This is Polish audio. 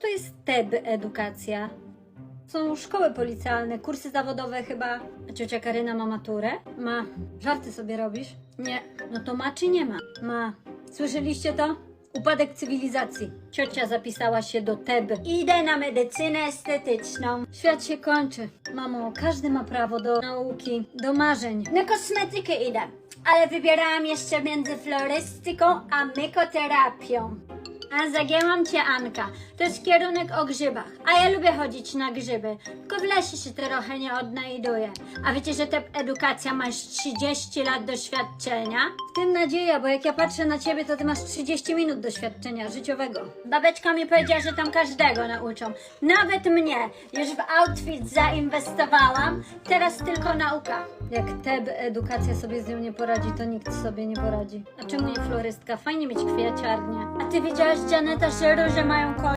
To jest TEB edukacja. Są szkoły policjalne, kursy zawodowe chyba. A ciocia Karyna ma maturę? Ma. Żarty sobie robisz? Nie. No to ma czy nie ma? Ma. Słyszeliście to? Upadek cywilizacji. Ciocia zapisała się do TEB. Idę na medycynę estetyczną. Świat się kończy. Mamo, każdy ma prawo do nauki, do marzeń. Na kosmetykę idę, ale wybierałam jeszcze między florystyką a mykoterapią. A zagięłam cię Anka. To jest kierunek o grzybach, a ja lubię chodzić na grzyby. Tylko w lesie się trochę nie odnajduję. A wiecie, że ta edukacja ma już 30 lat doświadczenia? W tym nadzieja, bo jak ja patrzę na ciebie, to ty masz 30 minut doświadczenia życiowego. Babeczka mi powiedziała, że tam każdego nauczą. Nawet mnie. Już w outfit zainwestowałam. Teraz tylko nauka. Jak TEB edukacja sobie z nią nie poradzi, to nikt sobie nie poradzi. A czemu nie florystka? Fajnie mieć kwiaciarnię. A ty wiedziałaś, też ściany, też się róże mają kolor.